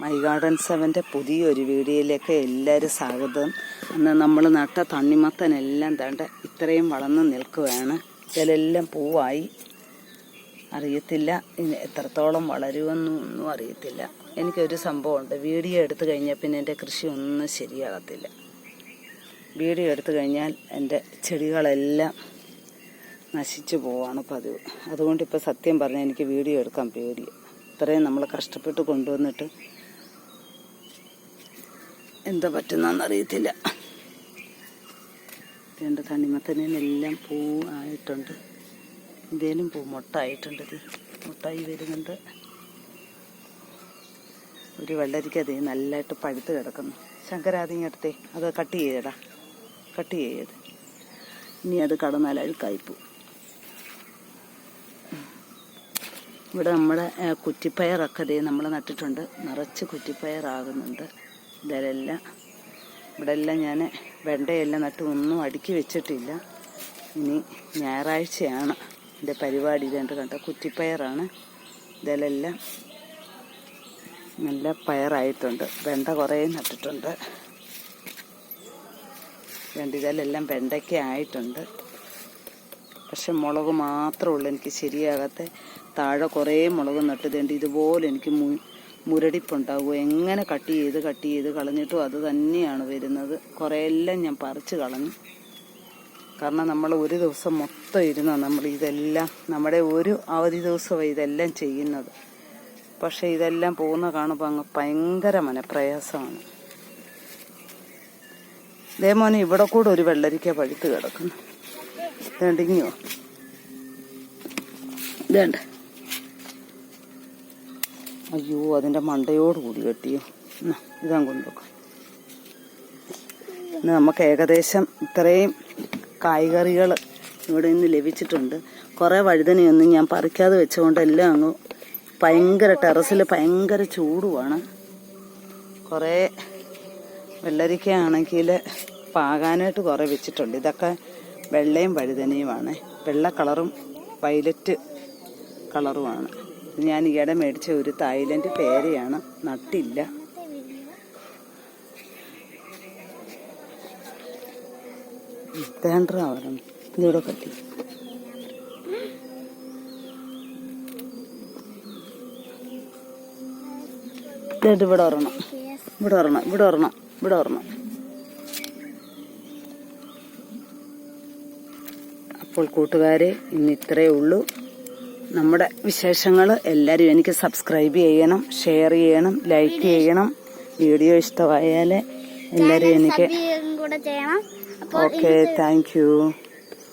My garden സെവന്റെ പുതിയൊരു വീഡിയോയിലേക്ക് എല്ലാവരും സ്വാഗതം. അന്ന് നമ്മൾ നട്ട തണ്ണിമത്തനെല്ലാം തണ്ട ഇത്രയും വളർന്ന് നിൽക്കുകയാണ് ഇതിലെല്ലാം പൂവായി. അറിയത്തില്ല. എത്രത്തോളം വളരുമെന്നും ഒന്നും അറിയത്തില്ല. എനിക്കൊരു സംഭവമുണ്ട്. വീഡിയോ എടുത്തു കഴിഞ്ഞാൽ പിന്നെ എന്റെ കൃഷി ഒന്നും ശരിയാകത്തില്ല. വീഡിയോ എടുത്തു കഴിഞ്ഞാൽ എന്റെ ചെടികളെല്ലാം നശിച്ചു പോവാണ് പതിവ്. അതുകൊണ്ട് ഇപ്പോൾ സത്യം പറഞ്ഞാൽ എനിക്ക് വീഡിയോ എടുക്കാൻ പേടി ഇത്രയും നമ്മൾ കഷ്ടപ്പെട്ട് കൊണ്ടുവന്നിട്ട് എന്താ പറ്റുന്നറിയത്തില്ല രണ്ട് തണ്ണിമത്തനെല്ലാം പൂ ആയിട്ടുണ്ട്. എന്തേലും പൂ മുട്ടായിട്ടുണ്ട് ഇത്. മുട്ടായി വരുന്നുണ്ട്. ഒരു വെള്ളരിക്ക അതേ നല്ലതായിട്ട് പഴുത്ത് കിടക്കുന്നു. ശങ്കരാതിങ്ങടുത്തേ അത് കട്ട് ചെയ്യടാ. കട്ട് ചെയ്യത് ഇനി അത് കടന്നാൽ അഴുക്കായിപ്പോ ഇവിടെ നമ്മുടെ കുറ്റിപ്പയറൊക്കെ നമ്മൾ നട്ടിട്ടുണ്ട്. നിറച്ച് കുറ്റിപ്പയറാകുന്നുണ്ട്. ഇതിലെല്ലാം ഇവിടെ എല്ലാം ഞാൻ വെണ്ടയെല്ലാം നട്ട് ഒന്നും അടുക്കി വെച്ചിട്ടില്ല. ഇനി ഞായറാഴ്ചയാണ് എന്റെ പരിപാടി ഇതുണ്ട് കണ്ട? കുറ്റിപ്പയറാണ്. ഇതിലെല്ലാം നല്ല പയറായിട്ടുണ്ട്. വെണ്ട കുറേ നട്ടിട്ടുണ്ട്. രണ്ട് ഇതിലെല്ലാം വെണ്ടയ്ക്ക ആയിട്ടുണ്ട്. പക്ഷെ മുളക് മാത്രമേ ഉള്ളൂ എനിക്ക് ശരിയാകാത്ത. താഴെ കുറേ മുളക് നട്ടിതുണ്ട് ഇതുപോലെ എനിക്ക് മുരടിപ്പുണ്ടാകും എങ്ങനെ കട്ട് ചെയ്ത് കട്ട് ചെയ്ത് കളഞ്ഞിട്ടും അത് തന്നെയാണ് വരുന്നത്. കുറേയെല്ലാം ഞാൻ പറിച്ച് കളഞ്ഞു. കാരണം നമ്മൾ ഒരു ദിവസം മൊത്തം ഇരുന്ന നമ്മൾ ഇതെല്ലാം നമ്മുടെ ഒരു അവധി ദിവസമാണ് ഇതെല്ലാം ചെയ്യുന്നത്. പക്ഷേ ഇതെല്ലാം പോകുന്ന കാണുമ്പോൾ അങ്ങ് ഭയങ്കര മനപ്രയാസമാണ്. ദേമോനെ മോനെ ഇവിടെ കൂടെ ഒരു വെള്ളരിക്ക പഴുത്ത് കിടക്കുന്നു. ഇതണ്ടിങ്ങോ ഇതേണ്ട. അയ്യോ അതിന്റെ മണ്ടയോട് കൂടി കെട്ടിയോ ഇതാ കൊണ്ടുപോക്കാം ഇന്ന് നമുക്ക് ഏകദേശം ഇത്രയും കായ്കറികൾ ഇവിടെ നിന്ന് ലഭിച്ചിട്ടുണ്ട്. കുറേ വഴുതനയൊന്നും ഞാൻ പറിക്കാതെ വെച്ചുകൊണ്ട് എല്ലാം അങ്ങ് ഭയങ്കര ടെറസിൽ ഭയങ്കര ചൂടുമാണ് കുറേ വെള്ളരിക്ക ആണെങ്കിൽ പാകാനായിട്ട് കുറേ വെച്ചിട്ടുണ്ട്. ഇതൊക്കെ വെള്ളയും വഴുതനയുമാണ്. വെള്ള കളറും വയലറ്റ് കളറുമാണ്. ഞാൻ ഈയിടെ മേടിച്ച ഒരു തായ്ലൻഡ് പേരയാണ്. നട്ടില്ല. തേണ്ടറാവണം ഇതിവിടെ കട്ടി. ഇതുണ്ട് ഇവിടെ ഒരെണ്ണം. ഇവിടെ ഒരെണ്ണം ഇവിടെ ഒരെണ്ണം ഇവിടെ ഒരെണ്ണം. അപ്പോൾ കൂട്ടുകാരെ ഇന്ന് ഇത്രയേ ഉള്ളൂ. നമ്മുടെ വിശേഷങ്ങൾ എല്ലാവരും എനിക്ക് സബ്സ്ക്രൈബ് ചെയ്യണം ഷെയർ ചെയ്യണം ലൈക്ക് ചെയ്യണം. വീഡിയോ ഇഷ്ടമായാൽ എല്ലാവരും എനിക്ക് ഓക്കെ താങ്ക് യു